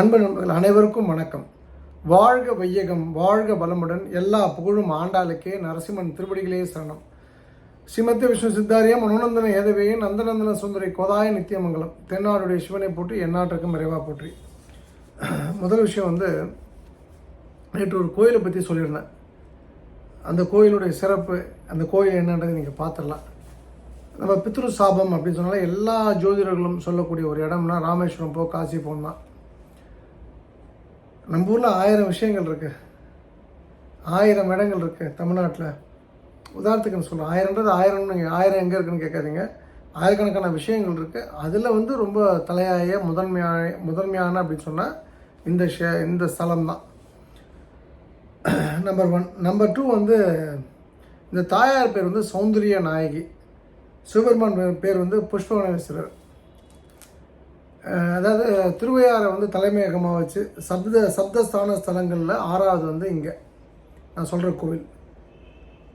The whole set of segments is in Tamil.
அன்பு நண்பர்கள் அனைவருக்கும் வணக்கம். வாழ்க வையகம் வாழ்க வளமுடன் எல்லா புகழும் ஆண்டாளுக்கே நரசிம்மன் திருப்படிகளே சரணம். ஸ்ரீமத்திய விஷ்ணு சித்தாரியம் மனோநந்தன ஏதவேயே நந்தநந்தன சுந்தரி கோதாய நித்தியமங்கலம் தென்னாடுடைய சிவனை போற்றி எந்நாட்டிற்கும் விரைவாக போற்றி. முதல் விஷயம் வந்து நேற்று ஒரு கோயிலை பற்றி சொல்லியிருந்தேன். அந்த கோயிலுடைய சிறப்பு அந்த கோயில் என்னன்றது நீங்கள் பார்த்துடலாம். நம்ம பித்ரு சாபம் அப்படின்னு சொன்னாலே எல்லா ஜோதிடர்களும் சொல்லக்கூடிய ஒரு இடம்னா ராமேஸ்வரம் போ காசி போகணும் நம்ம ஊரில் ஆயிரம் விஷயங்கள் இருக்குது ஆயிரம் இடங்கள் இருக்குது தமிழ்நாட்டில். உதாரணத்துக்கு நான் சொல்கிறேன் ஆயிரம்ன்றது ஆயிரம் நீங்கள் ஆயிரம் எங்கே இருக்குன்னு கேட்காதீங்க. ஆயிரக்கணக்கான விஷயங்கள் இருக்குது அதில் வந்து ரொம்ப தலையாய முதன்மையான முதன்மையான அப்படின்னு சொன்னால் இந்த ஷே இந்த ஸ்தலம் தான். நம்பர் ஒன் நம்பர் டூ வந்து இந்த தாயார் பேர் வந்து சௌந்தரிய நாயகி. சிவபெருமான் பேர் வந்து புஷ்பவனேஸ்வரர். அதாவது திருவையாறை வந்து தலைமையகமாக வச்சு சப்த சப்தஸ்தான ஸ்தலங்களில் ஆறாவது வந்து இங்கே. நான் சொல்கிற கோவில்.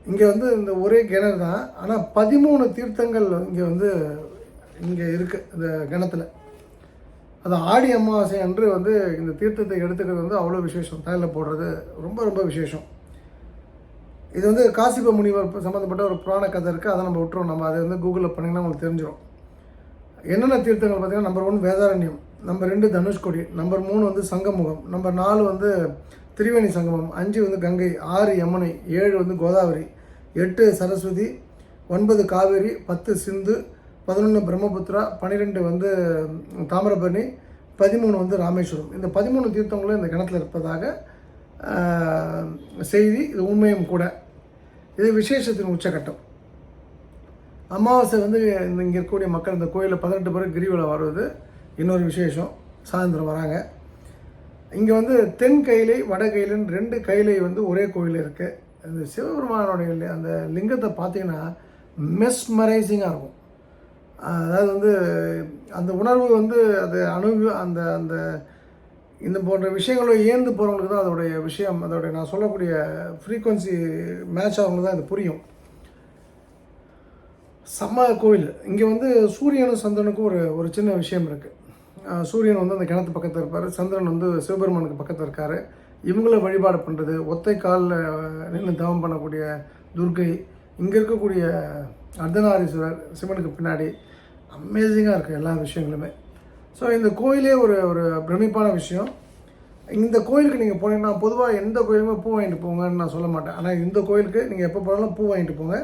இங்கே வந்து இந்த ஒரே கிணறு தான். ஆனால் பதிமூணு தீர்த்தங்கள் இங்கே வந்து இங்கே இருக்குது இந்த கிணத்துல. அது ஆடி அமாவாசை அன்று வந்து இந்த தீர்த்தத்தை எடுத்துக்கிறது வந்து அவ்வளோ விசேஷம். தலையில் போடுறது ரொம்ப ரொம்ப விசேஷம். இது வந்து காசிப முனிவர் சம்மந்தப்பட்ட ஒரு புராண கதை இருக்குது அதை நம்ம விட்டுருவோம். நம்ம அதை வந்து கூகுளில் பண்ணிங்கன்னா உங்களுக்கு தெரிஞ்சிடும் என்னென்ன தீர்த்தங்கள் பார்த்தீங்கன்னா நம்பர் ஒன் வேதாரண்யம் நம்பர் ரெண்டு தனுஷ்கோடி நம்பர் மூணு வந்து சங்கமுகம் நம்பர் நாலு வந்து திரிவேணி சங்கமம் அஞ்சு வந்து கங்கை ஆறு யமுனை ஏழு வந்து கோதாவரி எட்டு சரஸ்வதி ஒன்பது காவேரி பத்து சிந்து பதினொன்று பிரம்மபுத்திரா பன்னிரெண்டு வந்து தாமிரபரணி பதிமூணு வந்து ராமேஸ்வரம். இந்த பதிமூணு தீர்த்தங்களும் இந்த கிணத்துல இருப்பதாக செய்தி இது உண்மையும் கூட. இது விசேஷத்தின் உச்சகட்டம். அமாவாசை வந்து இந்த இங்கே இருக்கக்கூடிய மக்கள் இந்த கோயிலில் பதினெட்டு பேர் கிரிவலம் வருவது இன்னொரு விசேஷம். சாயந்தரம் வராங்க. இங்கே வந்து தென் கைலை வட கைலைன்னு ரெண்டு கைலை வந்து ஒரே கோயில் இருக்குது அந்த சிவபெருமானுடைய அந்த லிங்கத்தை பார்த்தீங்கன்னா மெஸ்மரைசிங்காக இருக்கும். அதாவது வந்து அந்த உணர்வு வந்து அது அணு அந்த அந்த இந்த போன்ற விஷயங்களும் ஏந்து போகிறவங்களுக்கு தான் அதோடைய விஷயம் அதோடைய நான் சொல்லக்கூடிய ஃப்ரீக்குவன்சி மேட்ச் ஆகவங்களுக்கு தான் இது புரியும். செம்ம கோயில் இங்கே வந்து சூரியனும் சந்திரனுக்கும் ஒரு ஒரு சின்ன விஷயம் இருக்குது சூரியன் வந்து அந்த கிணத்து பக்கத்தில் இருப்பார். சந்திரன் வந்து சிவபெருமானுக்கு பக்கத்தில் இருக்கார். இவங்கள வழிபாடு பண்ணுறது ஒத்தை காலில் நின்று தவம் பண்ணக்கூடிய துர்க்கை இங்கே இருக்கக்கூடிய அர்த்தநாரீஸ்வரர் சிவனுக்கு பின்னாடி அமேசிங்காக இருக்குது எல்லா விஷயங்களுமே. ஸோ இந்த கோயிலே ஒரு ஒரு பிரமிப்பான விஷயம். இந்த கோயிலுக்கு நீங்கள் போனீங்கன்னா பொதுவாக எந்த கோயிலுமே பூ வாங்கிட்டு போங்கன்னு நான் சொல்ல மாட்டேன். ஆனால் இந்த கோயிலுக்கு நீங்கள் எப்போ போனாலும் பூ வாங்கிட்டு போங்க.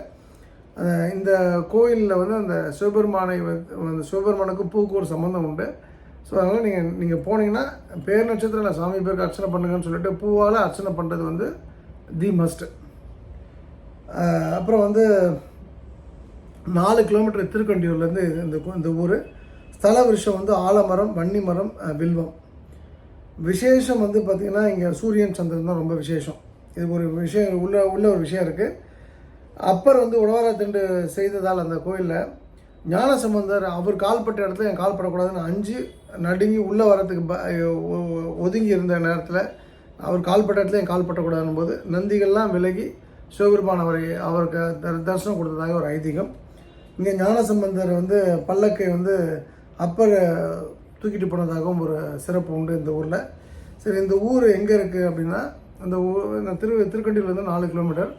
இந்த கோயிலில் வந்து அந்த சிவபெருமானை அந்த சிவபெருமானுக்கும் பூக்கு ஒரு சம்மந்தம் உண்டு. ஸோ அதனால் நீங்கள் நீங்கள் போனீங்கன்னா பேர் நட்சத்திரம் இல்லை சாமி பேருக்கு அர்ச்சனை பண்ணுங்கன்னு சொல்லிட்டு பூவால் அர்ச்சனை பண்ணுறது வந்து தி மஸ்ட் அப்புறம் வந்து நாலு கிலோமீட்டர் திருக்கண்டியூர்லேருந்து இந்த இந்த ஊர். ஸ்தல விருஷம் வந்து ஆலமரம் வன்னி மரம் வில்வம். விசேஷம் வந்து பார்த்திங்கன்னா இங்கே சூரியன் சந்திரன் தான் ரொம்ப விசேஷம். இது ஒரு விஷயம் உள்ள உள்ள ஒரு விஷயம் இருக்குது அப்பர் வந்து உழவாரத்திண்டு செய்ததால் அந்த கோயிலில் ஞானசம்பந்தர் அவர் கால்பட்ட இடத்துல என் கால்படக்கூடாதுன்னு அஞ்சு நடுங்கி உள்ளே வரத்துக்கு ப ஒ- ஒதுங்கி இருந்த நேரத்தில் அவர் கால்பட்ட இடத்துல என் கால்பட்டக்கூடாதுன்னு போது நந்திகள்லாம் விலகி சிவபெருமான் அவரை அவருக்கு தரிசனம் கொடுத்ததாக ஒரு ஐதீகம். இங்கே ஞானசம்பந்தர் வந்து பல்லக்கை வந்து அப்பர் தூக்கிட்டு போனதாகவும் ஒரு சிறப்பு உண்டு இந்த ஊரில். சரி இந்த ஊர் எங்கே இருக்குது அப்படின்னா அந்த ஊர் இந்த திரு திருக்கண்டியிலேருந்து நாலு கிலோமீட்டர்.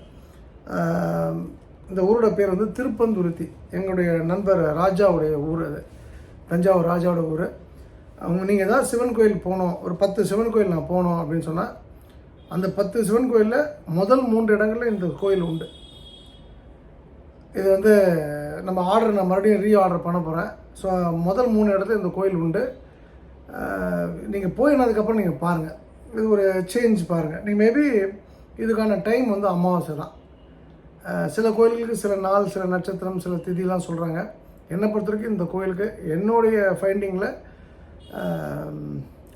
இந்த ஊரோட பேர் வந்து திருப்பந்துருத்தி. எங்களுடைய நண்பர் ராஜாவுடைய ஊர் அது. தஞ்சாவூர் ராஜாவோட ஊர். அவங்க நீங்கள் ஏதாவது சிவன் கோயில் போனோம் ஒரு பத்து சிவன் கோயில் நான் போனோம் அப்படின்னு சொன்னால் அந்த பத்து சிவன் கோயிலில் முதல் மூன்று இடங்களில் இந்த கோயில் உண்டு. இது வந்து நம்ம ஆர்டர் நான் மறுபடியும் ரீ ஆர்டர் பண்ண போகிறேன் ஸோ முதல் மூணு இடத்துல இந்த கோயில் உண்டு. நீங்கள் போயினதுக்கப்புறம் நீங்கள் பாருங்கள் இது ஒரு சேஞ்ச் பாருங்கள் நீங்கள் மேபி இதுக்கான டைம் வந்து அமாவாசை தான். சில கோயில்களுக்கு சில நாள் சில நட்சத்திரம் சில திதிலாம் சொல்கிறாங்க என்னை பொறுத்த வரைக்கும் இந்த கோயிலுக்கு என்னுடைய ஃபைண்டிங்கில்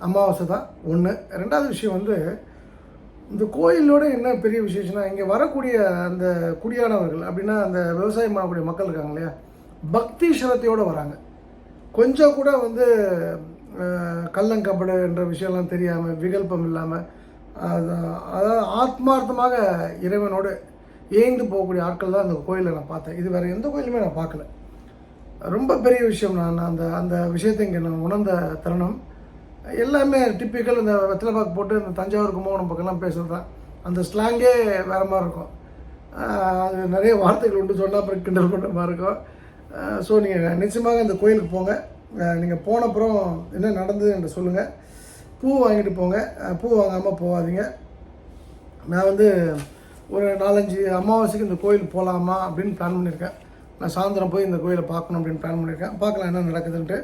அமாவாசை தான் ஒன்று ரெண்டாவது விஷயம் வந்து இந்த கோயிலோட என்ன பெரிய விசேஷம்னா இங்கே வரக்கூடிய அந்த குடியானவர்கள் அப்படின்னா அந்த விவசாயம் பண்ணக்கூடிய மக்கள் இருக்காங்க இல்லையா? பக்தி சிரத்தையோடு வராங்க. கொஞ்சம் கூட வந்து கள்ளங்கபடு என்ற விஷயம்லாம் தெரியாமல் விகல்பம் இல்லாமல் அதாவது ஆத்மார்த்தமாக இறைவனோடு ஏய்ந்து போகக்கூடிய ஆட்கள் தான் அந்த கோயிலில் நான் பார்த்தேன். இது வேறு எந்த கோயிலுமே நான் பார்க்கல. ரொம்ப பெரிய விஷயம் நான் அந்த அந்த விஷயத்தை இங்கே நான் உணர்ந்த தருணம். எல்லாமே டிப்பிக்கல் இந்த வெத்தலைப்பாக்கு போட்டு இந்த தஞ்சாவூர் கும்பகோணம் பக்கம்லாம் பேசுகிறது தான் அந்த ஸ்லாங்கே வேறு மாதிரி இருக்கும். அது நிறைய வார்த்தைகள் உண்டு சொன்னால் அப்புறம் கிண்டல் பண்ணுற மாதிரி இருக்கும். ஸோ நீங்கள் நிச்சயமாக இந்த கோயிலுக்கு போங்க. நீங்கள் போன அப்புறம் என்ன நடந்தது என்று சொல்லுங்கள் பூ வாங்கிட்டு போங்க. பூ வாங்காமல் போகாதீங்க. நான் வந்து ஒரு நாலஞ்சு அமாவாசைக்கு இந்த கோயில் போகலாமா அப்படின்னு பிளான் பண்ணியிருக்கேன். நான் சாயந்தரம் போய் இந்த கோயிலை பார்க்கணும் அப்படின்னு பிளான் பண்ணியிருக்கேன். பார்க்கலாம் என்ன நடக்குதுன்ட்டு.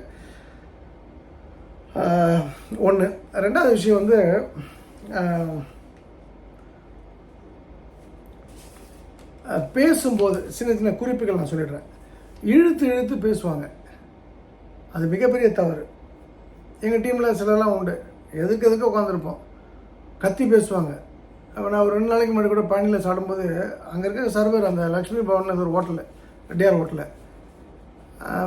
ஒன்று ரெண்டாவது விஷயம் வந்து பேசும்போது சின்ன சின்ன குறிப்புகள் நான் சொல்லிடுறேன். இழுத்து இழுத்து பேசுவாங்க. அது மிகப்பெரிய தவறு. எங்கள் டீமில் சிலர்லாம் உண்டு. எதுக்கு எதுக்கு உட்காந்துருப்போம் கத்தி பேசுவாங்க. நான் ஒரு ரெண்டு நாளைக்கு முன்னாடி கூட பழனியில் சாப்பிடும்போது அங்கே இருக்க சர்வர் அந்த லக்ஷ்மி பவனில் ஒரு ஹோட்டலு ரெட்டியார் ஹோட்டலு.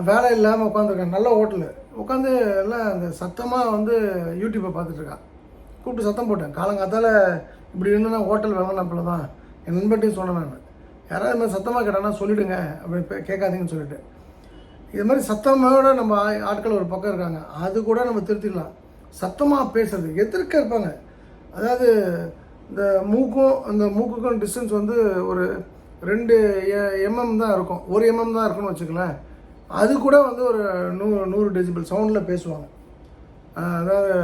வேலை இல்லாமல் உட்காந்துருக்கேன் நல்ல ஹோட்டலு. உட்காந்து எல்லாம் அந்த சத்தமாக வந்து யூடியூப்பை பார்த்துட்ருக்கான் கூப்பிட்டு சத்தம் போட்டேன். காலங்காத்தால் இப்படி இருந்தால் ஹோட்டல் வேணாம் நம்மள தான் என் நண்பர்கிட்டையும் சொன்னேன் நான். யாராவது இது மாதிரி சத்தமாக கேட்டானா சொல்லிவிடுங்க அப்படி பே- கேட்காதீங்கன்னு சொல்லிட்டு. இது மாதிரி சத்தமோட நம்ம ஆட்கள் ஒரு பக்கம் இருக்காங்க. அது கூட நம்ம திருத்திடலாம். சத்தமாக பேசுறது. எதிர்க்க இருப்பாங்க. அதாவது இந்த மூக்கும் அந்த மூக்குக்கும் டிஸ்டன்ஸ் வந்து ஒரு ரெண்டு எம்எம் தான் இருக்கும். ஒரு எம்எம் தான் இருக்குன்னு வச்சுக்கலேன் அது கூட வந்து ஒரு நூறு நூறு டெசிபிள் சவுண்டில் பேசுவாங்க. அதாவது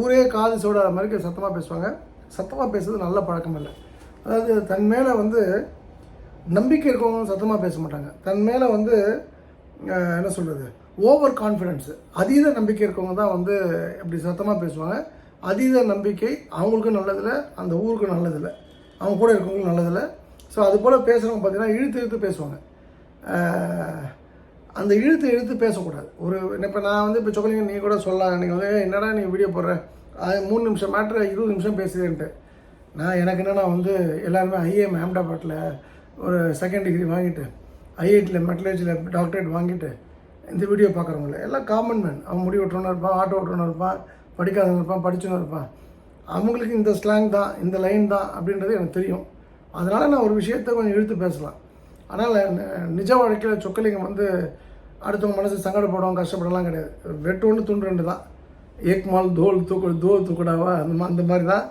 ஊரே காது சோடாத மாதிரி சத்தமாக பேசுவாங்க. சத்தமாக பேசுறது நல்ல பழக்கம் இல்லை. அதாவது தன் மேலே வந்து நம்பிக்கை இருக்கவங்க சத்தமாக பேச மாட்டாங்க. தன் மேலே வந்து என்ன சொல்கிறது ஓவர் கான்ஃபிடென்ஸு அதீத நம்பிக்கை இருக்கவங்க தான் வந்து இப்படி சத்தமாக பேசுவாங்க. அதீத நம்பிக்கை அவங்களுக்கும் நல்லதில்லை அந்த ஊருக்கும் நல்லதில்லை அவங்க கூட இருக்கவங்களுக்கும் நல்லதில்லை. ஸோ அது போல் பேசுகிறவங்க பார்த்தீங்கன்னா இழுத்து இழுத்து பேசுவாங்க. அந்த இழுத்து இழுத்து பேசக்கூடாது. ஒரு இப்போ நான் வந்து இப்போ சொக்கலிங்க நீங்கள் கூட சொல்லலாம். நீங்கள் வந்து என்னடா நீ வீடியோ போடுற? அது மூணு நிமிஷம் மேட்ரு இருபது நிமிஷம் பேசுதேன்ட்டு நான் எனக்கு என்னன்னா வந்து எல்லாருமே ஐஏஎம் அஹமதாபாத்தில் ஒரு செகண்ட் டிகிரி வாங்கிட்டு ஐஐடியில் மெட்டலஜியில் டாக்டரேட் வாங்கிட்டு இந்த வீடியோ பார்க்குறவங்கள எல்லாம் காமன் மேன் அவன் முடி ஓட்டுறவனும் இருப்பான் ஆட்டோ ஓட்டுறவனும் இருப்பான் படிக்காதவன் இருப்பான் படித்தவன் இருப்பான். அவங்களுக்கு இந்த ஸ்லாங் தான் இந்த லைன் தான் அப்படின்றது எனக்கு தெரியும். அதனால் நான் ஒரு விஷயத்தை கொஞ்சம் இழுத்து பேசலாம். ஆனால் நிஜ வாழ்க்கையில் சொக்கலிங்கம் வந்து அடுத்தவங்க மனசு சங்கடப்படும் கஷ்டப்படலாம் கிடையாது. வெட்டு ஒன்று துண்டு ரெண்டு தான். ஏக்மால் தோல் தூக்கு தோல் தூக்குடாவா அந்த மா அந்த மாதிரி தான்.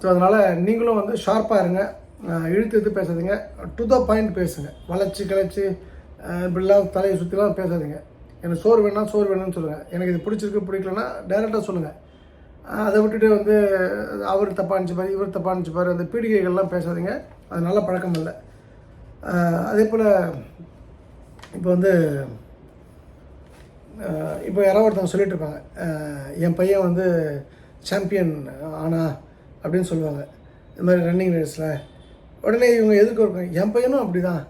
ஸோ அதனால் நீங்களும் வந்து ஷார்ப்பாக இருங்க. இழுத்து இழுத்து பேசாதீங்க. டு த பாயிண்ட் பேசுங்க. வளைச்சி கிளச்சி இப்படிலாம் தலையை சுற்றிலாம் பேசாதீங்க. எனக்கு சோறு வேணாம் சோறு வேணும்னு சொல்லுங்கள் எனக்கு இது பிடிச்சிருக்கு பிடிக்கலன்னா டேரெக்டாக சொல்லுங்கள் அதை விட்டுட்டு வந்து அவர் தப்பாக நினச்சிப்பார் இவர் தப்பாக நினச்சிப்பார் அந்த பீடிகைகள்லாம் பேசாதீங்க. அது நல்ல பழக்கம் இல்லை அதே போல் இப்போ வந்து இப்போ யாராவது ஒருத்தவங்க சொல்லிட்டு இருப்பாங்க. என் பையன் வந்து சாம்பியன் ஆனா அப்படின்னு சொல்லுவாங்க. இந்த மாதிரி ரன்னிங் ரேஸில் உடனே இவங்க எதிர்க்க இருக்காங்க என் பையனும் அப்படி தான்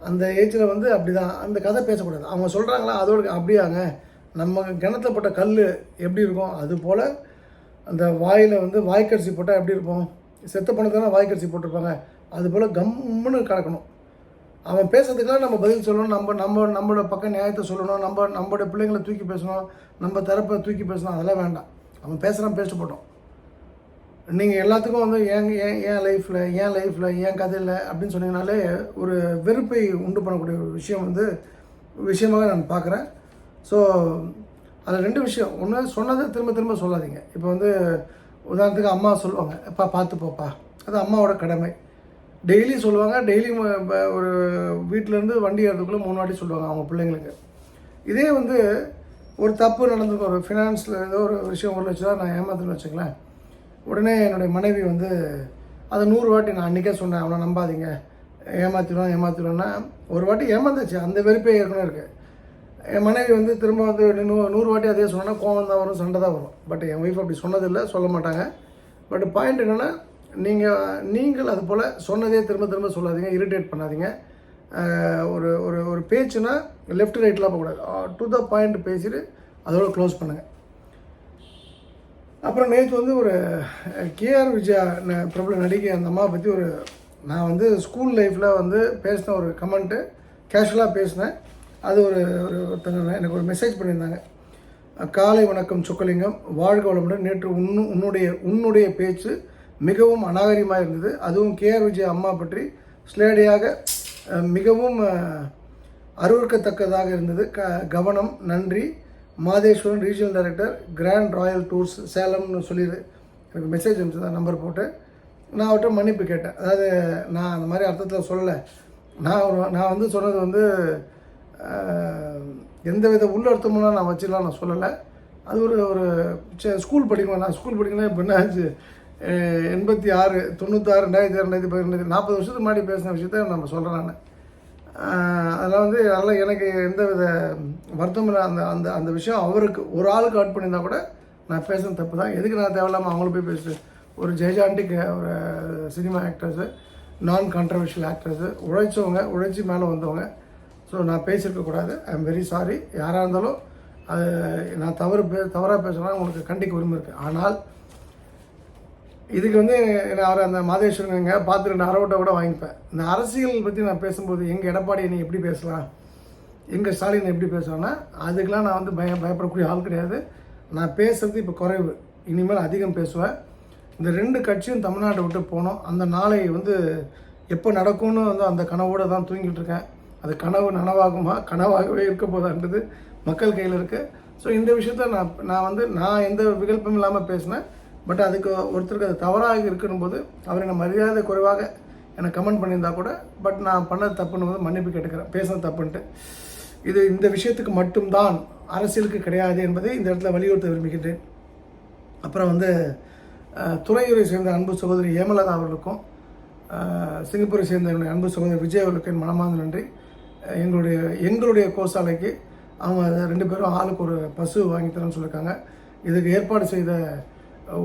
அந்த ஏஜில் வந்து அப்படி தான் அந்த கதை பேசக்கூடாது. அவங்க சொல்கிறாங்களா அதோட அப்படியாங்க. நம்ம கிணத்துல போட்ட கல் எப்படி இருக்கும்? அது போல் அந்த வாயில் வந்து வாய்க்கரிசி போட்டால் எப்படி இருக்கும்? செத்த பணம் வாய்க்கரிசி போட்டிருப்பாங்க. அது போல் கம்முன்னு கிடக்கணும் அவன் பேசுறதுக்கெல்லாம் நம்ம பதில் சொல்லணும். நம்ம நம்ம நம்மளோட பக்கம் நியாயத்தை சொல்லணும். நம்ம நம்மளோட பிள்ளைங்களை தூக்கி பேசணும். நம்ம தரப்பை தூக்கி பேசணும். அதெல்லாம் வேண்டாம். அவன் பேசுகிறான் பேசிட்டு போட்டோம் நீங்கள் எல்லாத்துக்கும் வந்து ஏன் ஏன் ஏன் லைஃப்பில் ஏன் லைஃப்பில் ஏன் கதையில் அப்படின்னு சொன்னீங்கனாலே ஒரு வெறுப்பை உண்டு பண்ணக்கூடிய ஒரு விஷயம் வந்து விஷயமாக நான் பார்க்குறேன். ஸோ அதில் ரெண்டு விஷயம். ஒன்று சொன்னதை திரும்ப திரும்ப சொல்லாதீங்க. இப்போ வந்து உதாரணத்துக்கு அம்மா சொல்லுவாங்க அப்பா பார்த்து போப்பா அது அம்மாவோட கடமை. டெய்லி சொல்லுவாங்க டெய்லி ஒரு வீட்டிலேருந்து வண்டி ஏறதுக்குள்ளே மூணு வாட்டி சொல்லுவாங்க அவங்க பிள்ளைங்களுக்கு. இதே வந்து ஒரு தப்பு நடந்துக்கும் ஒரு ஃபினான்ஸில் ஏதோ ஒரு விஷயம் ஒரு லட்ச ரூபா நான் ஏமாத்துன்னு வச்சுங்களேன் உடனே என்னுடைய மனைவி வந்து அதை நூறு வாட்டி நான் அன்றைக்கே சொன்னேன் அவனை நம்பாதீங்க. ஏமாத்திடுவான் ஏமாத்திடுவான்னா ஒரு வாட்டி ஏமாந்துச்சு. அந்த வெறுப்பே ஏற்கனவே இருக்குது என் மனைவி வந்து திரும்ப வந்து நூ நூறு வாட்டி அதே சொன்னால் கோவம் தான் வரும் சண்டை தான் வரும். பட் என் ஒய்ஃப் அப்படி சொன்னதில்லை சொல்ல மாட்டாங்க. பட் பாயிண்ட் என்னென்னா நீங்கள் நீங்கள் அது போல் சொன்னதே திரும்ப திரும்ப சொல்லாதீங்க இரிட்டேட் பண்ணாதீங்க. ஒரு ஒரு ஒரு பேச்சுனா லெஃப்ட் ரைட்லாம் போகக்கூடாது. டு த பாயிண்ட் பேசிட்டு அதோட க்ளோஸ் பண்ணுங்கள் அப்புறம் நேற்று வந்து ஒரு கேஆர் விஜயா ந- பிரபல நடிகை அந்த அம்மாவை பற்றி ஒரு நான் வந்து ஸ்கூல் லைஃப்பில் வந்து பேசின ஒரு கமெண்ட்டு கேஷுவலாக பேசினேன். அது ஒரு ஒருத்தங்க எனக்கு ஒரு மெசேஜ் பண்ணியிருந்தாங்க. காலை வணக்கம் சொக்கலிங்கம் வாழ்க வளமுடன். நேற்று உன்னு உன்னுடைய உன்னுடைய பேச்சு மிகவும் அநாகரிகமாக இருந்தது. அதுவும் கேஆர் விஜய் அம்மா பற்றி ஸ்லேடியாக மிகவும் அருவறுக்கத்தக்கதாக இருந்தது. க கவனம் நன்றி. Madheswaran regional director grand royal tours சேலம்னு சொல்லி எனக்கு மெசேஜ் அனுப்பிச்சு நம்பர் போட்டு நான் அவர்கிட்ட மன்னிப்பு கேட்டேன். அதாவது நான் அந்த மாதிரி அர்த்தத்தில் சொல்லலை. நான் ஒரு நான் வந்து சொன்னது வந்து எந்த வித உள்ளர்த்தமெல்லாம் நான் வச்சுலாம் நான் சொல்லலை. அது ஒரு ஒரு ஸ்கூல் படிக்கணும். நான் ஸ்கூல் படிக்கணும் இப்போ என்ன ஆச்சு எண்பத்தி ஆறு தொண்ணூத்தாறு ரெண்டாயிரத்தி ரெண்டாயிரத்தி பதினெண்டு நாற்பது வருஷத்துக்கு முன்னாடி பேசின விஷயத்த நம்ம சொல்கிறேன் நான். அதெல்லாம் வந்து அதெல்லாம் எனக்கு எந்த வித வருத்தம் இல்லை அந்த அந்த அந்த விஷயம் அவருக்கு ஒரு ஆளுக்கு அவுட் பண்ணியிருந்தா கூட நான் பேசுன தப்பு தான் எதுக்கு நான் தேவையில்லாமல் அவங்கள போய் பேசு ஒரு ஜெயஜாண்டிக்கு ஒரு சினிமா ஆக்டர்ஸு நான் கான்ட்ரவர்ஷியல் ஆக்டர்ஸு உழைச்சவங்க உழைச்சி மேலே வந்தவங்க. ஸோ நான் பேசியிருக்கக்கூடாது ஐ எம் வெரி சாரி யாராக இருந்தாலும் அது நான் தவறு பே தவறாக பேசுகிறேன்னா உங்களுக்கு கண்டிக்க உரிமை இருக்குது ஆனால் இதுக்கு வந்து நான் அவர் அந்த மாதேஸ்வரன் பார்த்து ரெண்டு அறவட்டை கூட வாங்கிப்பேன். இந்த அரசியல் பற்றி நான் பேசும்போது எங்கள் எடப்பாடி நீ எப்படி பேசலாம்? எங்கள் ஸ்டாலின் எப்படி பேசுவேன்னா அதுக்கெலாம் நான் வந்து பய பயப்படக்கூடிய ஆள் கிடையாது. நான் பேசுகிறது இப்போ குறைவு. இனிமேல் அதிகம் பேசுவேன். இந்த ரெண்டு கட்சியும் தமிழ்நாட்டை விட்டு போனோம். அந்த நாளை வந்து எப்போ நடக்கும்னு வந்து அந்த கனவோடு தான் தூங்கிட்டு இருக்கேன். அது கனவு நனவாகுமா? கனவாகவே இருக்க போதான்றது மக்கள் கையில் இருக்குது ஸோ இந்த விஷயத்த நான் நான் வந்து நான் எந்த விகல்பம் இல்லாமல் பேசினேன். பட் அதுக்கு ஒருத்தருக்கு அது தவறாக இருக்கணும் போது அவர் என்ன மரியாதை குறைவாக எனக்கு கமெண்ட் பண்ணியிருந்தா கூட பட் நான் பண்ணது தப்புன்னு வந்து மன்னிப்பு கேட்டுக்கிறேன். பேசுனது தப்புன்ட்டு. இது இந்த விஷயத்துக்கு மட்டும்தான் அரசியலுக்கு கிடையாது என்பதை இந்த இடத்துல வலியுறுத்த விரும்புகின்றேன். அப்புறம் வந்து துறையூரை சேர்ந்த அன்பு சகோதரி ஏமலதா அவர்களுக்கும் சிங்கப்பூரை சேர்ந்த என்னுடைய அன்பு சகோதரி விஜய் அவர்களுக்கு என் மனமார்ந்த நன்றி. எங்களுடைய எங்களுடைய கோசாலைக்கு அவங்க ரெண்டு பேரும் ஆளுக்கு ஒரு பசு வாங்கி தரேன்னு சொல்லியிருக்காங்க. இதுக்கு ஏற்பாடு செய்த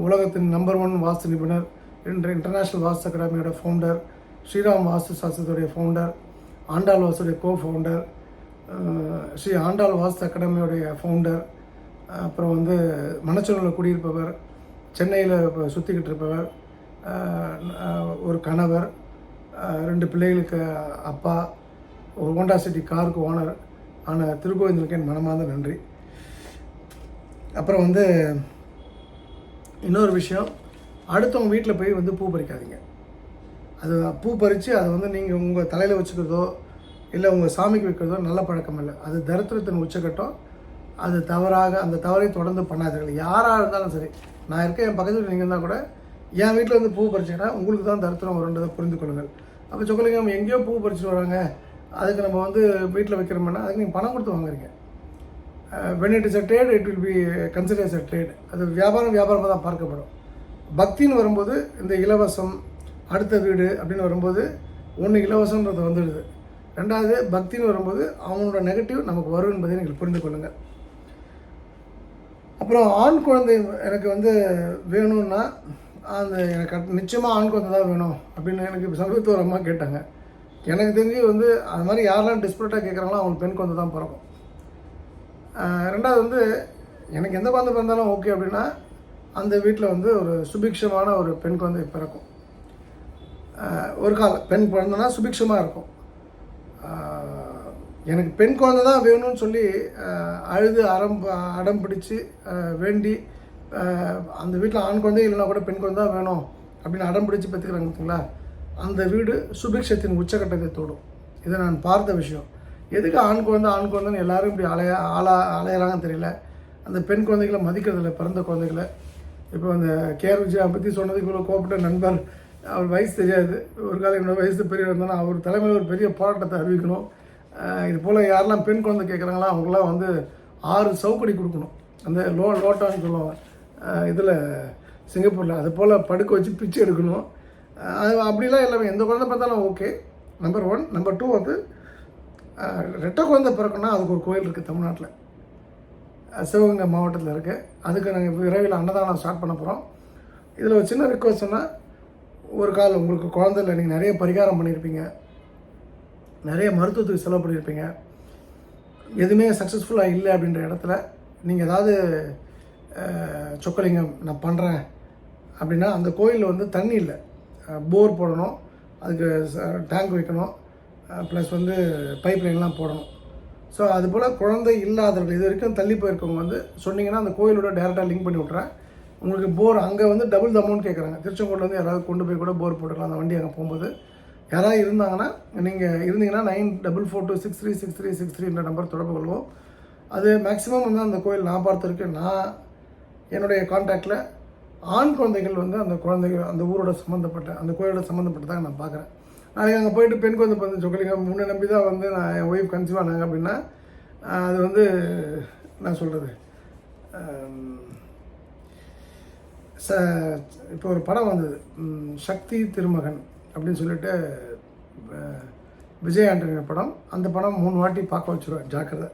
உலகத்தின் நம்பர் ஒன் வாஸ்து நிபுணர் என்ற இன்டர்நேஷ்னல் வாஸ்து அகாடமியோட ஃபவுண்டர் ஸ்ரீராம் வாஸ்து சாஸ்திரத்துடைய ஃபவுண்டர் ஆண்டாள் வாஸ்துடைய கோ ஃபவுண்டர் ஸ்ரீ ஆண்டாள் வாஸ்து அகாடமியோடைய ஃபவுண்டர் அப்புறம் வந்து மணச்சூரில் குடியிருப்பவர் சென்னையில் இப்போ சுற்றிக்கிட்டு இருப்பவர் ஒரு கணவர் ரெண்டு பிள்ளைகளுக்கு அப்பா ஒரு ஹோண்டா சிட்டி காருக்கு ஓனர் ஆன திருக்கோவிந்தனுக்கு என் மனமார்ந்த நன்றி. அப்புறம் வந்து இன்னொரு விஷயம் அடுத்தவங்க வீட்டில் போய் வந்து பூ பறிக்காதீங்க. அது பூ பறித்து அதை வந்து நீங்கள் உங்கள் தலையில் வச்சுக்கிறதோ இல்லை உங்கள் சாமிக்கு வைக்கிறதோ நல்ல பழக்கம் இல்லை. அது தரித்திரத்தின் உச்சக்கட்டம் அது தவறாக அந்த தவறை தொடர்ந்து பண்ணாதீர்கள். யாராக இருந்தாலும் சரி நான் இருக்க என் பக்கத்தில் நீங்கள் இருந்தால் கூட என் வீட்டில் வந்து பூ பறிச்சேன்னா உங்களுக்கு தான் தரித்திரம் வருன்றதை புரிந்து கொள்ளுங்கள். அப்போ சொக்கலிங்கம் எங்கேயோ பூ பறிச்சுட்டு வராங்க. அதுக்கு நம்ம வந்து வீட்டில் வைக்கிறோம்னா அதுக்கு நீங்கள் பணம் கொடுத்து வாங்குறீங்க. When it is a trade it will be considers a trade அது வியாபாரம் வியாபாரமாக தான் பார்க்கப்படும். பக்தின்னு வரும்போது இந்த இலவசம் அடுத்த வீடு அப்படின்னு வரும்போது ஒன்று இலவசன்றது வந்துடுது. ரெண்டாவது பக்தின்னு வரும்போது அவங்களோட நெகட்டிவ் நமக்கு வரும் என்பதை நீங்கள் புரிந்து கொள்ளுங்கள் அப்புறம் ஆண் குழந்தை எனக்கு வந்து வேணும்னா அந்த எனக்கு நிச்சயமாக ஆண் குழந்தை தான் வேணும் அப்படின்னு எனக்கு சமீபத்து ஒரு அம்மா கேட்டாங்க. எனக்கு தெரிஞ்சு வந்து அது மாதிரி யாரெல்லாம் டிஸ்பிரட்டாக கேட்குறாங்களோ அவங்களுக்கு பெண் குழந்தை தான் பிறக்கும். ரெண்டாவது வந்து எனக்கு எந்த குழந்தை பிறந்தாலும் ஓகே அப்படின்னா அந்த வீட்டில் வந்து ஒரு சுபிக்ஷமான ஒரு பெண் குழந்தை பிறக்கும். ஒரு கால பெண் குழந்தைனா சுபிக்ஷமாக இருக்கும். எனக்கு பெண் குழந்தை தான் வேணும்னு சொல்லி அழுது அறம் அடம் பிடிச்சு வேண்டி அந்த வீட்டில் ஆண் குழந்தை இல்லைன்னா கூட பெண் குழந்தை தான் வேணும் அப்படின்னு அடம் பிடிச்சி பெற்றுக்கிறாங்க பார்த்தீங்களா அந்த வீடு சுபிக்ஷத்தின் உச்சக்கட்டத்தை தோடும். இதை நான் பார்த்த விஷயம். எதுக்கு ஆண் குழந்தை ஆண் குழந்தைன்னு எல்லாரும் இப்படி அலைய ஆளா அலையறாங்கன்னு தெரியல. அந்த பெண் குழந்தைகளை மதிக்கிறதில்ல பிறந்த குழந்தைகளை. இப்போ அந்த கேஆர் விஜயா பற்றி சொன்னதுக்கு இவ்வளோ கோப்பிட்ட நண்பர் அவர் வயசு தெரியாது. ஒரு காலம் என்னோடய வயசு பெரிய இருந்தாலும் அவர் தலைமையில் ஒரு பெரிய போராட்டத்தை அறிவிக்கணும். இது போல் யாரெல்லாம் பெண் குழந்தை கேட்குறாங்களோ அவங்களாம் வந்து ஆறு சவுக்கடி கொடுக்கணும். அந்த லோ லோட்டான்னு சொல்லுவாங்க. இதில் சிங்கப்பூரில். அது போல் படுக்க வச்சு பிச்சை எடுக்கணும். அது அப்படிலாம் எல்லாமே எந்த குழந்தை பார்த்தாலும் okay number one number two வந்து ரெட்டை குழந்தை பிறக்குன்னா அதுக்கு ஒரு கோயில் இருக்குது தமிழ்நாட்டில். சிவகங்கை மாவட்டத்தில் இருக்குது அதுக்கு நாங்கள் விரைவில் அன்னதானம் ஸ்டார்ட் பண்ண போகிறோம் இதில் ஒரு சின்ன ரிக்வஸ்ட் சொன்னால் ஒரு கால் உங்களுக்கு குழந்தையில் நீங்கள் நிறைய பரிகாரம் பண்ணியிருப்பீங்க நிறைய மருத்துவத்துக்கு செலவு பண்ணியிருப்பீங்க எதுவுமே சக்ஸஸ்ஃபுல்லாக இல்லை அப்படின்ற இடத்துல நீங்கள் ஏதாவது சொக்கலிங்கம் நான் பண்ணுறேன் அப்படின்னா அந்த கோயிலில் வந்து தண்ணி இல்லை. போர் போடணும். அதுக்கு டேங்க் வைக்கணும். ப்ளஸ் வந்து பைப் லைன்லாம் போடணும். ஸோ அதுபோல் குழந்தை இல்லாதவர்கள் இது வரைக்கும் தள்ளி போயிருக்கவங்க வந்து சொன்னீங்கன்னா அந்த கோயிலோட டேரெக்டாக லிங்க் பண்ணி விட்றேன் உங்களுக்கு போர் அங்கே வந்து டபுள் அமௌண்ட் கேட்குறாங்க திருச்செங்கோட்லேருந்து யாராவது கொண்டு போய் கூட போர் போட்டுக்கலாம். அந்த வண்டி அங்கே போகும்போது யாராவது இருந்தாங்கன்னா நீங்கள் இருந்தீங்கன்னா nine double four two six three six three six த்ரீன்ற number தொடர்பு கொள்வோம். அது மேக்ஸிமம் வந்து அந்த கோயில் நான் பார்த்த வரைக்கும் நான் என்னுடைய கான்டாக்டில் ஆண் குழந்தைகள் வந்து அந்த குழந்தைகள் அந்த ஊரோட சம்மந்தப்பட்ட அந்த கோயிலோட சம்மந்தப்பட்டதாக நான் பார்க்குறேன். நாளைக்கு அங்கே போயிட்டு பெண் குழந்தை வந்து சொல்லிங்க முன்னே நம்பி தான் வந்து நான் என் ஒய்ஃப் கன்சீவ் ஆனாங்க அப்படின்னா அது வந்து நான் சொல்கிறது ச இப்போ ஒரு படம் வந்தது. சக்தி திருமகன் அப்படின்னு சொல்லிட்டு விஜய் ஆண்டனி படம். அந்த படம் மூணு வாட்டி பார்க்க வச்சுருவேன் ஜாக்கிரதை.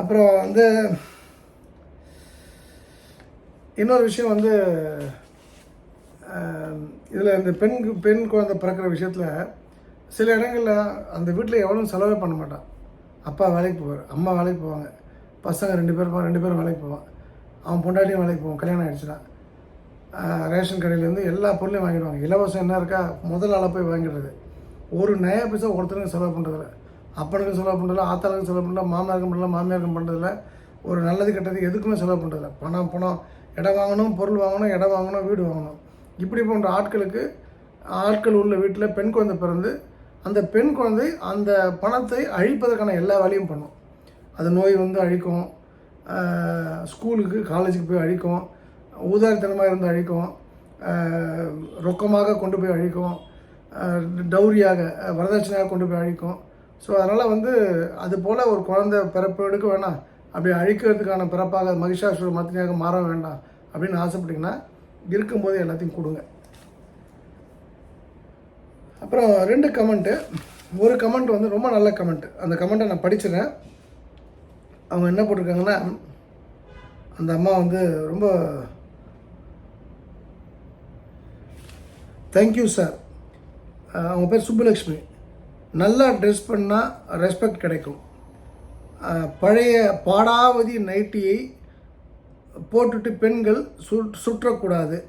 அப்புறம் வந்து இன்னொரு விஷயம் வந்து இதில் இந்த பெண் பெண் குழந்தை பிறக்கிற விஷயத்தில் சில இடங்களில் அந்த வீட்டில் எவ்வளோ செலவே பண்ண மாட்டான். அப்பா வேலைக்கு போவார் அம்மா வேலைக்கு போவாங்க பசங்க ரெண்டு பேரும் ரெண்டு பேரும் வேலைக்கு போவான். அவன் பொண்டாட்டியும் வேலைக்கு போவான் கல்யாணம் ஆயிடுச்சுன்னா. ரேஷன் கடையிலேருந்து எல்லா பொருளையும் வாங்கிடுவாங்க. இலவசம் என்ன இருக்கா? முதல் ஆளாக போய் வாங்கிடுறது. ஒரு நயா பைசா ஒருத்தருக்கும் செலவு பண்ணுறதில்ல அப்பனுக்கும் செலவு பண்ணுறதில்ல ஆத்தாளுக்கும் செலவு பண்ணுறதில்ல மாமனாருக்கும் பண்ணல மாமியாருக்கும் பண்ணுறதில்ல ஒரு நல்லது கெட்டது எதுக்குமே செலவு பண்ணுறதில்ல பணம் பணம் இடம் வாங்கணும் பொருள் வாங்கணும் இடம் வாங்கணும் வீடு வாங்கணும். இப்படி போன்ற ஆட்களுக்கு ஆட்கள் உள்ள வீட்டில் பெண் குழந்தை பிறந்து அந்த பெண் குழந்தை அந்த பணத்தை அழிப்பதற்கான எல்லா வேலையும் பண்ணும். அது நோய் வந்து அழிக்கும். ஸ்கூலுக்கு காலேஜுக்கு போய் அழிக்கும். ஊதாரித்தனமாக இருந்து அழிக்கும். ரொக்கமாக கொண்டு போய் அழிக்கும். டௌரியாக வரதட்சணையாக கொண்டு போய் அழிக்கும். ஸோ அதனால் வந்து அது போல் ஒரு குழந்தை பிறப்பு எடுக்க வேணாம். அப்படி அழிக்கிறதுக்கான பிறப்பாக மகிஷாசுர மத்தினியாக மாற வேண்டாம் அப்படின்னு ஆசைப்பட்டீங்கன்னா இருக்கும்போது எல்லாத்தையும் கொடுங்க. அப்புறம் ரெண்டு கமெண்ட்டு ஒரு கமெண்ட் வந்து ரொம்ப நல்ல கமெண்ட் அந்த கமெண்ட்டை நான் படிச்சிருக்கேன் அவங்க என்ன போட்டிருக்காங்கன்னா அந்த அம்மா வந்து ரொம்ப தேங்க்யூ சார் அவங்க பேர் சுப்புலக்ஷ்மி. நல்லா ட்ரெஸ் பண்ணால் ரெஸ்பெக்ட் கிடைக்கும். பழைய பாடாவதி நைட்டியை போட்டுட்டு பெண்கள் சு சுற்றக்கூடாது.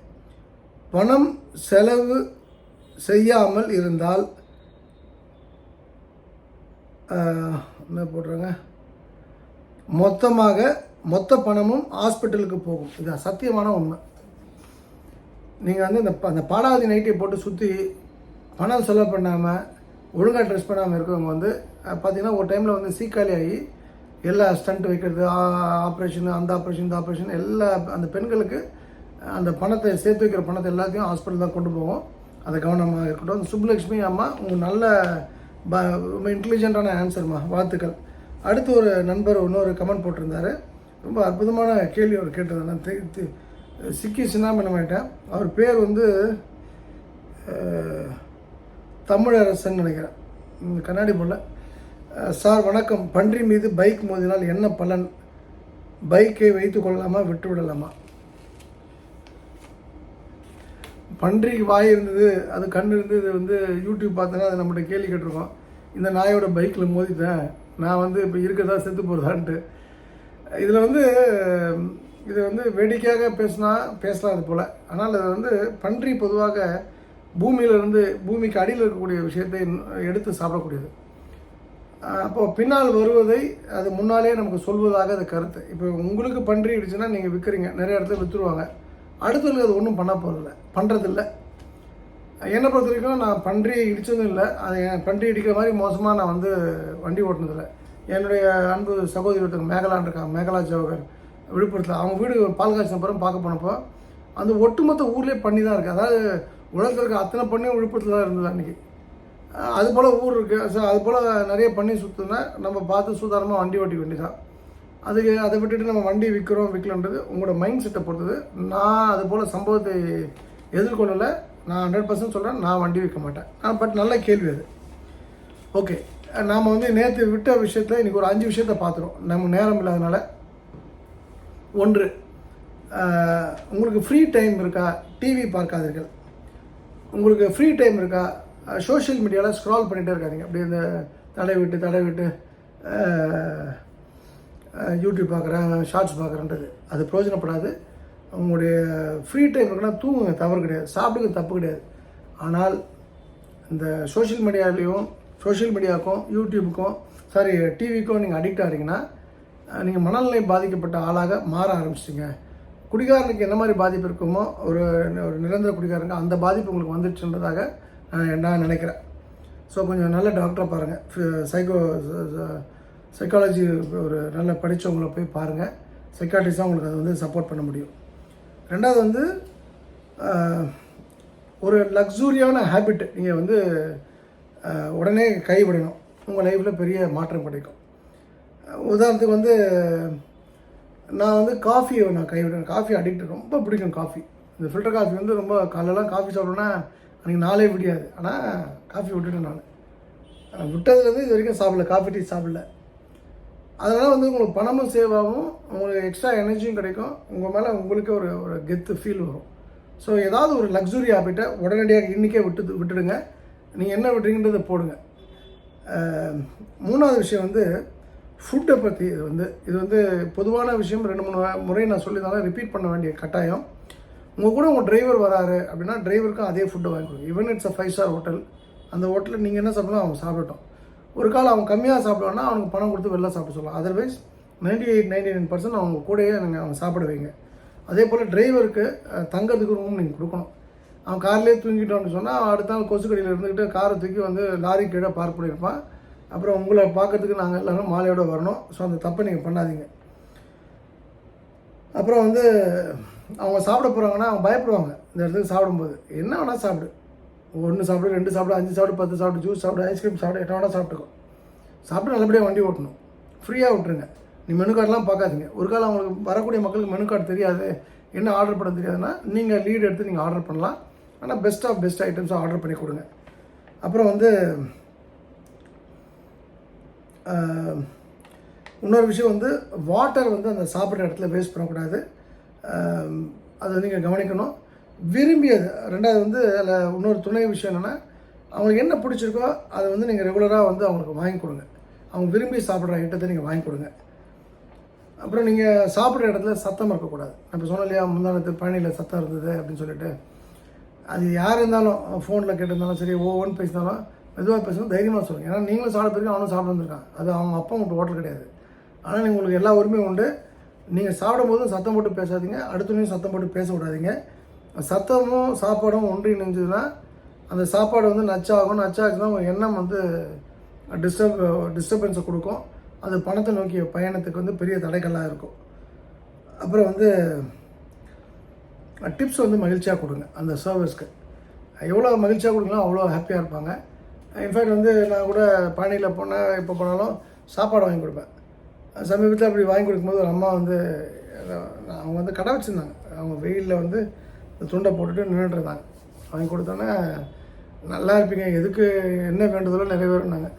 பணம் செலவு செய்யாமல் இருந்தால் என்ன போடுறாங்க? மொத்தமாக மொத்த பணமும் ஹாஸ்பிட்டலுக்கு போகும். இது சத்தியமான உண்மை. நீங்கள் வந்து இந்த ப- அந்த பாடாவதி நைட்டை போட்டு சுற்றி பணம் செலவு பண்ணாமல் ஒழுங்காக ட்ரெஸ் பண்ணாமல் இருக்கவங்க வந்து பார்த்திங்கன்னா பார்த்தீங்கன்னா ஒரு டைமில் வந்து சீக்காளி ஆகி எல்லா ஸ்டண்ட் வைக்கிறது ஆப்ரேஷன் அந்த ஆப்ரேஷன் இந்த ஆப்ரேஷன் எல்லா அந்த பெண்களுக்கு அந்த பணத்தை சேர்த்து வைக்கிற பணத்தை எல்லாத்தையும் ஹாஸ்பிட்டல் தான் கொண்டு போவோம். அதை கவனமாக இருக்கட்டும். அந்த சுப்புலக்ஷ்மி அம்மா உங்கள் நல்ல ப ரொம்ப இன்டெலிஜென்ட்டான ஆன்சர்மா வாழ்த்துக்கள். அடுத்து ஒரு நண்பர் இன்னொரு கமெண்ட் போட்டிருந்தார். ரொம்ப அற்புதமான கேள்வி அவர் கேட்டது. நான் தெ- சிக்கி சின்னாமணமாயிட்டேன் அவர் பேர் வந்து தமிழரசன் நினைக்கிறேன். கண்ணாடி போல் சார் வணக்கம். பன்றி மீது பைக் மோதினால் என்ன பலன்? பைக்கை வைத்து கொள்ளலாமா விட்டு விடலாமா பன்றிக்கு வாய் இருந்தது அது கண் இருந்தது வந்து யூடியூப் பார்த்தோன்னா அது நம்மகிட்ட கேள்வி கேட்டிருக்கோம். இந்த நாயோட பைக்கில் மோதிட்டேன். நான் வந்து இப்போ இருக்கிறதா செத்து போகிறதான்ட்டு இதில் வந்து இது வந்து வேடிக்கையாக பேசினா பேசலாம் அது போல். ஆனால் அது வந்து பன்றி பொதுவாக பூமியிலிருந்து பூமிக்கு அடியில் இருக்கக்கூடிய விஷயத்தை எடுத்து சாப்பிடக்கூடியது. அப்போ பின்னால் வருவதை அது முன்னாலே நமக்கு சொல்வதாக அது கருத்து. இப்போ உங்களுக்கு பன்றிடுச்சுன்னா நீங்கள் விற்கிறீங்க நிறைய இடத்துல விற்றுருவாங்க அடுத்தவங்களுக்கு அது ஒன்றும் பண்ண போகிறதில்ல பண்ணுறதில்ல என்னை பொறுத்த வரைக்கும் நான் பன்றியை இடித்ததும் இல்லை. அது என் பன்றி இடிக்கிற மாதிரி மோசமாக நான் வந்து வண்டி ஓட்டினதில்லை. என்னுடைய அன்பு சகோதரி ஒருத்தங்க மேகலான் இருக்காங்க மேகலா ஜவகர் விழுப்புரத்தில். அவங்க வீடு பால் அப்புறம் பார்க்க போனப்போ அந்த ஒட்டுமொத்த ஊர்லேயே பண்ணி தான் இருக்குது அதாவது உலகத்தில் இருக்க அத்தனை பண்ணியும் விழுப்புரத்தில் தான் இருந்தது அன்றைக்கி அது போல் ஊர் இருக்குது ஸோ அது போல் நிறைய பண்ணி சுற்றுனா நம்ம பார்த்து சூதாரமாக வண்டி ஓட்டிக்க வேண்டியதான் அதுக்கு அதை விட்டுட்டு நம்ம வண்டி விற்கிறோம் விற்கலன்றது உங்களோட மைண்ட் செட்டை பொறுத்தது. நான் அது போல் சம்பவத்தை எதிர்கொள்ளலை. நான் ஹண்ட்ரட் பர்சன்ட் சொல்கிறேன் நான் வண்டி விற்க மாட்டேன். பட் நல்ல கேள்வி அது. ஓகே நாம் வந்து நேற்று விட்ட விஷயத்தில் இன்றைக்கி ஒரு அஞ்சு விஷயத்தை பார்த்துருவோம் நம்ம நேரம் இல்லாதனால. ஒன்று உங்களுக்கு ஃப்ரீ டைம் இருக்கா? டிவி பார்க்காதீர்கள். உங்களுக்கு ஃப்ரீ டைம் இருக்கா? சோஷியல் மீடியாவில் ஸ்க்ரால் பண்ணிகிட்டே இருக்காதீங்க. அப்படியே இந்த தடை விட்டு தடை விட்டு யூடியூப் பார்க்குறேன் ஷார்ட்ஸ் பார்க்குறேன்றது. அது பிரயோஜனப்படாது. உங்களுடைய ஃப்ரீ டைம் இருக்குன்னா தூங்குங்க தவறு கிடையாது. சாப்பிடுங்க தப்பு கிடையாது. ஆனால் இந்த சோஷியல் மீடியாலையும் சோஷியல் மீடியாவுக்கும் யூடியூபுக்கும் சாரி டிவிக்கும் நீங்கள் அடிக்ட் ஆகிறீங்கன்னா நீங்கள் மனநிலை பாதிக்கப்பட்ட ஆளாக மாற ஆரம்பிச்சிட்டிங்க. குடிகாரனுக்கு என்ன மாதிரி பாதிப்பு இருக்குமோ ஒரு ஒரு நிரந்தர குடிகாரங்க அந்த பாதிப்பு உங்களுக்கு வந்துடுச்சுன்றதாக நான் நினைக்கிறேன். ஸோ கொஞ்சம் நல்ல டாக்டரை பாருங்கள் சைக்கோ சைக்காலஜி ஒரு நல்ல படித்தவங்கள போய் பாருங்கள் சைக்காட்ரிஸ்டாக உங்களுக்கு அது வந்து சப்போர்ட் பண்ண முடியும். ரெண்டாவது வந்து ஒரு லக்ஸூரியான ஹேபிட் நீங்கள் வந்து உடனே கைவிடணும். உங்கள் லைஃப்பில் பெரிய மாற்றம் கிடைக்கும். உதாரணத்துக்கு வந்து நான் வந்து காஃபியை நான் கைவிடுவேன். காஃபி அடிக்ட் ரொம்ப பிடிக்கும் காஃபி இந்த ஃபில்டர் காஃபி வந்து ரொம்ப காலையெல்லாம் காஃபி சாப்பிட்டோன்னா அன்றைக்கி நாளே விடியாது ஆனால் காஃபி விட்டுட்டேன் நான். விட்டதுலேருந்து இது வரைக்கும் சாப்பிடல. காஃபி டீ சாப்பிடல. அதனால் வந்து உங்களுக்கு பணமும் சேவ் ஆகும். உங்களுக்கு எக்ஸ்ட்ரா எனர்ஜியும் கிடைக்கும். உங்கள் மேலே உங்களுக்கே ஒரு ஒரு கெத்து ஃபீல் வரும். ஸோ ஏதாவது ஒரு லக்ஸுரி ஹேபிட்டை உடனடியாக இன்றைக்கே விட்டு விட்டுடுங்க. நீங்கள் என்ன விட்டுறீங்கன்றதை போடுங்க. மூணாவது விஷயம் வந்து ஃபுட்டை பற்றி இது வந்து இது வந்து பொதுவான விஷயம். ரெண்டு மூணு முறை நான் சொல்லியிருந்தாலும் ரிப்பீட் பண்ண வேண்டிய கட்டாயம். உங்கள் கூட உங்கள் டிரைவர் வராரு அப்படின்னா டிரைவருக்கும் அதே ஃபுட்டை வாங்கி கொடுங்க. Even it's a five star hotel அந்த ஹோட்டலில் நீங்கள் என்ன சாப்பிடலாம் அவங்க சாப்பிடட்டும். ஒரு கால் அவன் கம்மியாக சாப்பிடுவான்னா அவனுக்கு பணம் கொடுத்து வெளில சாப்பிட சொல்லலாம். Otherwise ninety eight ninety nine percent அவங்க கூடயே நீங்கள் அவங்க சாப்பிட வைங்க அதே போல் டிரைவருக்கு தங்கிறதுக்கு தங்கறதுக்கு ரூம் நீங்கள் கொடுக்கணும். அவன் கார்லேயே தூங்கிட்டோன்னு சொன்னால் அடுத்த நாள் கொசுக்கடியில் இருந்துக்கிட்டு காரை தூக்கி வந்து லாரி கீழே பார்க் பண்ணியிருப்பான். அப்புறம் உங்களை பார்க்கறதுக்கு நாங்கள் எல்லோரும் மாலையோடு வரணும். ஸோ அந்த தப்பை நீங்கள் பண்ணாதீங்க. அப்புறம் வந்து அவங்க சாப்பிட போகிறாங்கன்னா அவங்க பயப்படுவாங்க. இந்த இடத்துக்கு சாப்பிடும்போது. என்ன வேணால் சாப்பிடு. ஒன்று சாப்பிடு ரெண்டு சாப்பிடு அஞ்சு சாப்பிடு பத்து சாப்பிடு ஜூஸ் சாப்பிடு ஐஸ்கிரீம் சாப்பிடு எட்ட வேணால் சாப்பிட்டுக்கோ. சாப்பிட்டு நல்லபடியாக வண்டி ஓட்டணும். ஃப்ரீயாக விட்டுருங்க. நீ மெனு கார்டெலாம் பார்க்காதீங்க. ஒரு காலம் அவங்களுக்கு வரக்கூடிய மக்களுக்கு மெனு கார்டு தெரியாது. என்ன ஆர்டர் பண்ண தெரியாதுன்னா நீங்கள் லீடு எடுத்து நீங்கள் ஆர்டர் பண்ணலாம். ஆனால் பெஸ்ட் ஆஃப் பெஸ்ட் ஐட்டம்ஸாக ஆர்டர் பண்ணி கொடுங்க. அப்புறம் வந்து இன்னொரு விஷயம் வந்து வாட்டர் வந்து அந்த சாப்பிட்ற இடத்துல வேஸ்ட் பண்ணக்கூடாது. அதை நீங்கள் கவனிக்கணும். விரும்பியது ரெண்டாவது வந்து அதில் இன்னொரு துணை விஷயம் என்னென்னா அவங்களுக்கு என்ன பிடிச்சிருக்கோ அதை வந்து நீங்கள் ரெகுலராக வந்து அவங்களுக்கு வாங்கி கொடுங்க. அவங்க விரும்பி சாப்பிட்ற ஐட்டத்தை நீங்கள் வாங்கி கொடுங்க. அப்புறம் நீங்கள் சாப்பிட்ற இடத்துல சத்தம் இருக்கக்கூடாது. நான் இப்போ சொன்னேன் இல்லையா முந்தானத்து பழனியில் சத்தம் இருந்தது அப்படின்னு சொல்லிட்டு. அது யார் இருந்தாலும் ஃபோனில் கேட்டிருந்தாலும் சரி ஓவன் பேசினாலும் மெதுவாக பேசணும் தைரியமாக சொல்லுங்கள் ஏன்னா நீங்களும் சாப்பிட போயிருக்கீங்க அவனும் சாப்பிட வந்திருக்கான். அது அவங்க அப்பா உங்கள்கிட்ட ஹோட்டல் கிடையாது. ஆனால் நீங்கள் உங்களுக்கு எல்லா உரிமையும் உண்டு. நீங்கள் சாப்பிடும்போதும் சத்தம் போட்டு பேசாதீங்க. அடுத்தவனையும் சத்தம் போட்டு பேச விடாதீங்க. சத்தமும் சாப்பாடும் ஒன்று நினைஞ்சதுன்னா அந்த சாப்பாடு வந்து நச்சாகும். நச்சாச்சுன்னா உங்கள் எண்ணம் வந்து டிஸ்டர்ப் டிஸ்டர்பன்ஸை கொடுக்கும். அது பணத்தை நோக்கிய பயணத்துக்கு வந்து பெரிய தடைகளாக இருக்கும். அப்புறம் வந்து டிப்ஸ் வந்து மகிழ்ச்சியாக கொடுங்க. அந்த சர்வீஸ்க்கு எவ்வளோ மகிழ்ச்சியாக கொடுங்களோ அவ்வளோ ஹாப்பியாக இருப்பாங்க. இன்ஃபேக்ட் வந்து நான் கூட பழனியில் போனால் எப்போ போனாலும் சாப்பாடு வாங்கி கொடுப்பேன். சமீபத்தில் அப்படி வாங்கி கொடுக்கும்போது ஒரு அம்மா வந்து அவங்க வந்து கடை வச்சுருந்தாங்க. அவங்க வெயிலில் வந்து துண்டை போட்டுட்டு நின்றுட்டு இருந்தாங்க. வாங்கி கொடுத்தோன்னே நல்லா இருப்பீங்க. எதுக்கு என்ன வேண்டுதலோ நிறைவேறினாங்க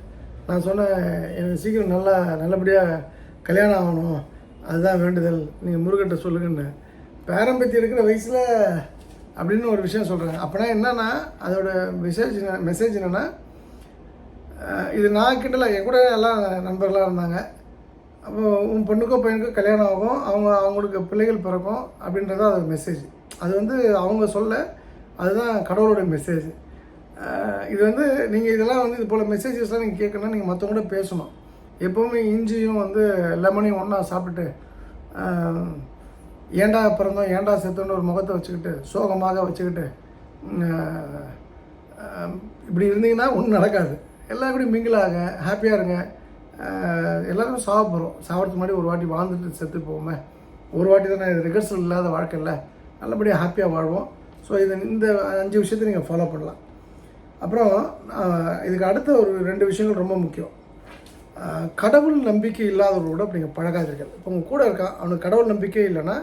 நான் சொன்னேன் எனக்கு சீக்கிரம் நல்லா நல்லபடியாக கல்யாணம் ஆகணும். அதுதான் வேண்டுதல். நீங்கள் முருகன்ட்ட சொல்லுங்கன்னு. பேரம்பத்தி இருக்கிற வயசில் அப்படின்னு ஒரு விஷயம் சொல்கிறாங்க அப்போனா என்னன்னா அதோட மெசேஜ் மெசேஜ் என்னென்னா இது நான் கிண்டல என் கூட எல்லாம் நண்பர்களாக இருந்தாங்க. அப்போ உன் பொண்ணுக்கோ பையனுக்கோ கல்யாணம் ஆகும். அவங்க அவங்களுக்கு பிள்ளைகள் பிறக்கும் அப்படின்றது அது மெசேஜ் அது வந்து அவங்க சொல்ல அதுதான் கடவுளோட மெசேஜ் இது வந்து நீங்கள் இதெல்லாம் வந்து இது போல் மெசேஜஸ்லாம் நீங்கள் கேட்கணும்னா நீங்கள் மற்றவங்க கூட பேசணும். எப்போவுமே இஞ்சியும் வந்து லெமனையும் ஒன்றா சாப்பிட்டுட்டு ஏண்டா ஏன்டா பிறந்தோம் ஏன்டா செத்தோன்னு ஒரு முகத்தை வச்சுக்கிட்டு சோகமாக வச்சுக்கிட்டு இப்படி இருந்தீங்கன்னா ஒன்றும் நடக்காது. எல்லாரும் கூட மிங்கிளாக ஹாப்பியாக இருங்க. எல்லாரும் சாக போகிறோம் சாகிறதுக்கு முன்னாடி ஒரு வாட்டி வாழ்ந்துட்டு செத்து போவோமே. ஒரு வாட்டி தானே ரிகர்சல் இல்லாத வாழ்க்கை இல்லை. நல்லபடியாக ஹாப்பியாக வாழ்வோம். ஸோ இது இந்த அஞ்சு விஷயத்தை நீங்கள் ஃபாலோ பண்ணலாம். அப்புறம் இதுக்கு அடுத்த ஒரு ரெண்டு விஷயங்கள் ரொம்ப முக்கியம். கடவுள் நம்பிக்கை இல்லாதவர்களோட அப்படி நீங்கள் பழகாதீர்கள். இப்போ உங்கள் கூட இருக்கான் அவனுக்கு கடவுள் நம்பிக்கை இல்லைன்னா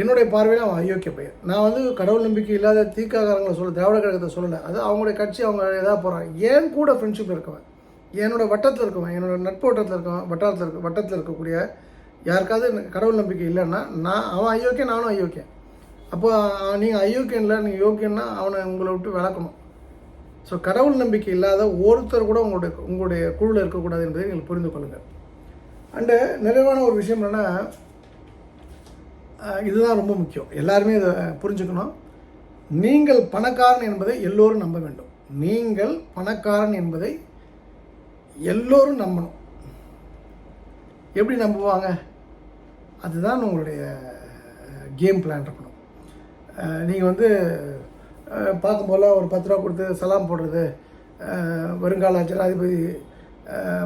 என்னுடைய பார்வையில் அவன் அயோக்கிய பையன். நான் வந்து கடவுள் நம்பிக்கை இல்லாத தீக்காகாரங்களை சொல்ல திராவிட கழகத்தை சொல்லலை. அது அவங்களுடைய கட்சி அவங்க எதாவது போகிறாங்க ஏன் கூட ஃப்ரெண்ட்ஷிப் இருக்கவன்? என்னோடய வட்டத்தில் இருக்கவன் என்னோட நட்பு வட்டத்தில் இருக்கவன் வட்டாரத்தில் இருக்க வட்டத்தில் இருக்கக்கூடிய யாருக்காவது கடவுள் நம்பிக்கை இல்லைன்னா நான் அவன் அயோக்கியன் நானும் அயோக்கியன். அப்போ நீங்கள் அயோக்கியம் இல்லை நீங்கள் யோக்கியன்னா அவனை உங்களை விட்டு விளக்கணும் ஸோ கடவுள் நம்பிக்கை இல்லாத ஒருத்தர் கூட உங்களுடைய உங்களுடைய குழுவில் இருக்கக்கூடாது என்பதை நீங்கள் புரிந்து கொள்ளுங்கள் அண்டு நிறைவான ஒரு விஷயம் என்னென்னா இதுதான் ரொம்ப முக்கியம். எல்லாருமே இதை புரிஞ்சுக்கணும். நீங்கள் பணக்காரன் என்பதை எல்லோரும் நம்ப வேண்டும். நீங்கள் பணக்காரன் என்பதை எல்லோரும் நம்பணும். எப்படி நம்புவாங்க? அதுதான் உங்களுடைய கேம் பிளான் இருக்கணும். நீங்கள் வந்து பார்க்கும்போல ஒரு பத்து ரூபா கொடுத்து சலாம் போடுறது வருங்கால ஜனாதிபதி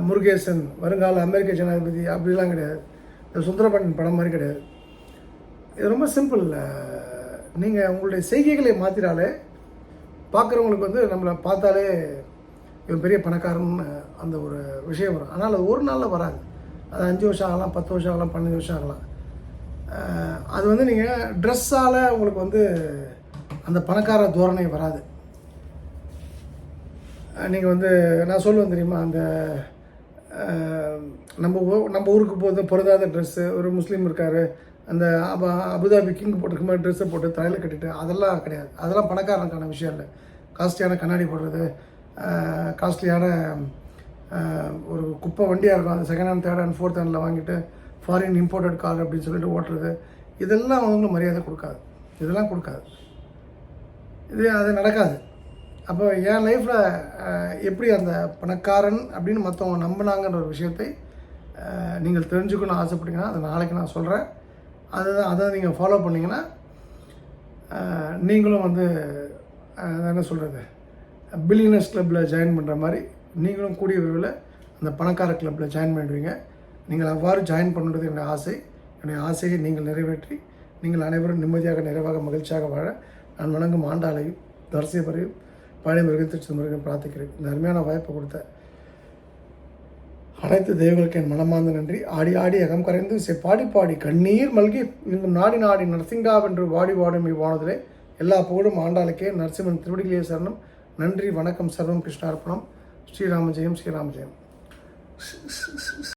முருகேசன் வருங்கால அமெரிக்க ஜனாதிபதி அப்படிலாம் கிடையாது. இந்த படம் மாதிரி கிடையாது. இது ரொம்ப சிம்பிள் நீங்கள் உங்களுடைய செய்கைகளை மாற்றினாலே பார்க்குறவங்களுக்கு வந்து நம்மளை பார்த்தாலே இவன் பெரிய பணக்காரன்னு அந்த ஒரு விஷயம் வரும். ஆனால் அது ஒரு நாளில் வராது. அது அஞ்சு வருஷம் ஆகலாம் பத்து வருஷம் ஆகலாம் பன்னெண்டு வருஷம் ஆகலாம். அது வந்து நீங்கள் ட்ரெஸ்ஸால் உங்களுக்கு வந்து அந்த பணக்கார தோரணை வராது. நீங்கள் வந்து நான் சொல்லுவேன் தெரியுமா? அந்த நம்ம நம்ம ஊருக்கு போது பொருந்தாத ட்ரெஸ்ஸு ஒரு முஸ்லீம் இருக்கார் அந்த அப அபுதாபி கிங் போட்டிருக்க மாதிரி ட்ரெஸ்ஸை போட்டு தலையில் கட்டிட்டு அதெல்லாம் கிடையாது. அதெல்லாம் பணக்காரனுக்கான விஷயம் இல்லை. காஸ்ட்லியான கண்ணாடி போடுறது காஸ்ட்லியான ஒரு குப்பை வண்டியாக இருக்கும். அது second hand third hand fourth handle வாங்கிட்டு ஃபாரின் இம்போர்ட்டட் கார் அப்படின்னு சொல்லிட்டு ஓட்டுறது இதெல்லாம் அவங்களுக்கு மரியாதை கொடுக்காது. இதெல்லாம் கொடுக்காது. இது அது நடக்காது. அப்போ என் லைஃப்பில் எப்படி அந்த பணக்காரன் அப்படின்னு மற்றவங்க நம்பினாங்கன்ற ஒரு விஷயத்தை நீங்கள் தெரிஞ்சுக்கணும்னு ஆசைப்பட்டீங்கன்னா அதை நாளைக்கு நான் சொல்கிறேன் அதுதான் அதை நீங்கள் ஃபாலோ பண்ணிங்கன்னா நீங்களும் வந்து என்ன சொல்கிறது பில்லியனர்ஸ் கிளப்பில் ஜாயின் பண்ணுற மாதிரி நீங்களும் கூடிய விரைவில் அந்த பணக்கார கிளப்பில் ஜாயின் பண்ணிடுவீங்க நீங்கள் அவ்வாறு ஜாயின் பண்ணுறது என்னுடைய ஆசை. என்னுடைய ஆசையை நீங்கள் நிறைவேற்றி நீங்கள் அனைவரும் நிம்மதியாக நிறைவாக மகிழ்ச்சியாக வாழ நான் வணங்கும் ஆண்டாளையும் தரிசைபரையும் பழைய மிருகம் திருச்சி மிருகம் பிரார்த்திக்கிறேன். இந்த அருமையான வாய்ப்பு கொடுத்த அனைத்து தெய்வங்களுக்கு என் மனமார்ந்த நன்றி. ஆடி ஆடி அகம் கரைந்து செ பாடி பாடி கண்ணீர் மல்கி இன்னும் நாடி நாடி நரசிங்காவென்று வாடி வாடும் இவ்வானதிலே. எல்லா புகழும் ஆண்டாளுக்கே. நரசிம்மன் திருவடிகளே சரணம். நன்றி வணக்கம் சர்வம் கிருஷ்ணார்ப்பணம். ஸ்ரீராம ஜெயம் ஸ்ரீராம ஜெயம்